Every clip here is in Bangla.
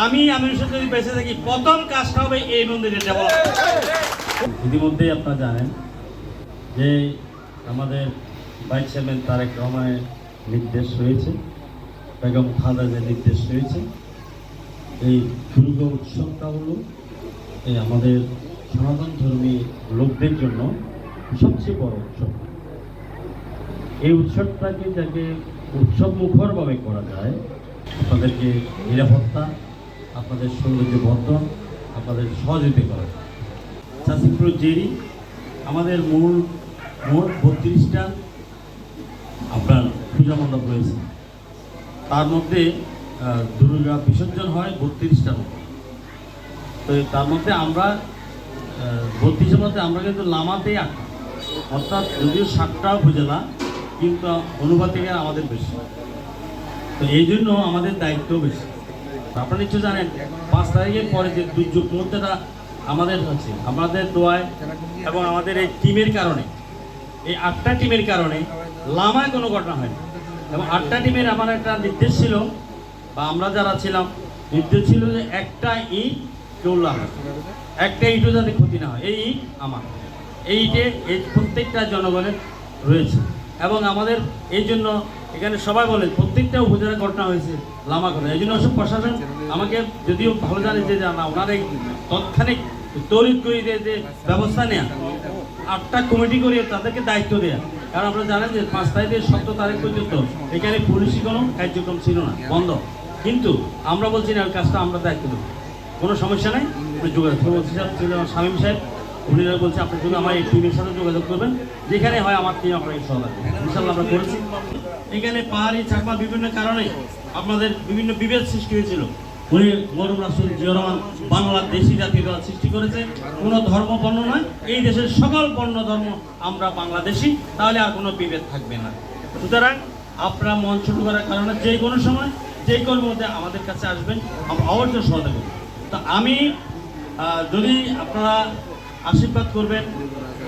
আমি সাথে যদি বেঁচে থাকি, প্রথম কাজটা হবে এই মন্দিরের ডেভেলপ ইতিমধ্যেই আপনারা জানেন যে আমাদের ভাইস চেয়ারম্যান তারেক রহমানের নির্দেশ রয়েছে, বেগম খালেদার নির্দেশ রয়েছে। এই দুর্গা উৎসবটা হলো এই আমাদের সনাতন ধর্মী লোকদের জন্য সবচেয়ে বড় উৎসব। এই উৎসবটাকে যাকে উৎসব মুখরভাবে করা যায় আপনাদেরকে নিরাপত্তা আপনাদের সৌন্দর্য বর্ধন, আপনাদের সহযোগিতা করা চাষিপুর জেরি, আমাদের মূল, মোট বত্রিশটা আপনার পূজা মণ্ডপ রয়েছে। তার মধ্যে দুর্গা বিসর্জন হয় বত্রিশটার মতো তো তার মধ্যে আমরা বত্রিশের মধ্যে আমরা কিন্তু লামাতেই আটটা অর্থাৎ যদিও সাতটা উপজেলা কিন্তু অনুপাতিকে আমাদের বেশি। তো এই জন্য আমাদের দায়িত্ব বেশি। আপনারা নিশ্চয় জানেন, পাঁচ তারিখের পরে যে দুর্যোগ মুহূর্তটা আমাদের হচ্ছে, আমাদের দোয়ায় এবং আমাদের এই টিমের কারণে, এই আটটা টিমের কারণে লামায় কোনো ঘটনা হয়নি। এবং আটটা টিমের আমার একটা নির্দেশ ছিল, বা আমরা যারা ছিলাম, নির্দেশ ছিল যে একটা ইট চললাম একটা ইটও যাতে ক্ষতি না হয়। এই ইট আমার। এই ইটে এই প্রত্যেকটা জনগণের রয়েছে। এবং আমাদের এই জন্য এখানে সবাই বলে, প্রত্যেকটা উপজেলা ঘটনা হয়েছে লামা ঘটনা এই জন্য সব প্রশাসন আমাকে যদিও ভালো জানে যে না, ওনার তৎক্ষণিক তড়িৎ করে যে ব্যবস্থা নেয়া, আটটা কমিটি করে তাদেরকে দায়িত্ব দেয়া। কারণ আপনারা জানেন যে পাঁচ তারিখ থেকে তারিখ পর্যন্ত এখানে পুলিশি কোনো কার্যক্রম ছিল না, বন্ধ। কিন্তু আমরা বলছি না কাজটা আমরা দায়িত্ব দেবো। কোনো সমস্যা নেই যোগাযোগ আমার সাহেব উনি বলছে আপনি যদি আমার এই টিমের সাথে যোগাযোগ করবেন। যেখানে হয় আমার টিম সহযোগিতা করবে। ইনশাল্লাহ আমরা করেছি। এখানে পাহাড়ি চাকমা বিভিন্ন কারণে আপনাদের বিভিন্ন বিভেদ সৃষ্টি হয়েছিল। উনি মরুম রাসুল জিয়া বাংলাদেশি জাতীয় দল সৃষ্টি করেছে। কোনো ধর্ম বর্ণ নয়। এই দেশের সকল বর্ণ ধর্ম আমরা বাংলাদেশি। তাহলে আর কোনো বিভেদ থাকবে না। সুতরাং আপনারা মন ছোট করার কারণে যে কোনো সময় যে কোনো মধ্যে আমাদের কাছে আসবেন। আমরা অবশ্যই সহযোগিতা করব। তো আমি যদি আপনারা আশীর্বাদ করবেন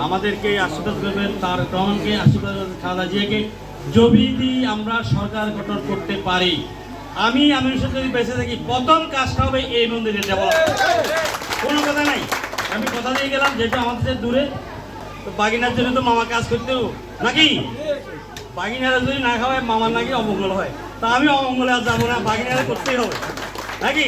আমাদেরকে আশীর্বাদ করবেন তার রহমানকে আশীর্বাদ করবেন খালেদা জিয়াকে। যদি আমরা সরকার গঠন করতে পারি আমি আমি যদি বেঁচে থাকি প্রথম কাজটা হবে এই মন্দিরের ডেভেলপ কোনো কথা নাই। আমি কথা দিয়ে গেলাম যেটা আমাদের দূরে তো বাগিনার জন্য তো মামা কাজ করতে হবে, নাকি? বাগিনারা যদি না খাওয়ায় মামার নাকি অমঙ্গল হয়। তা আমি অমঙ্গলে আর যাব না বাগিনারা করতেই হবে। নাকি?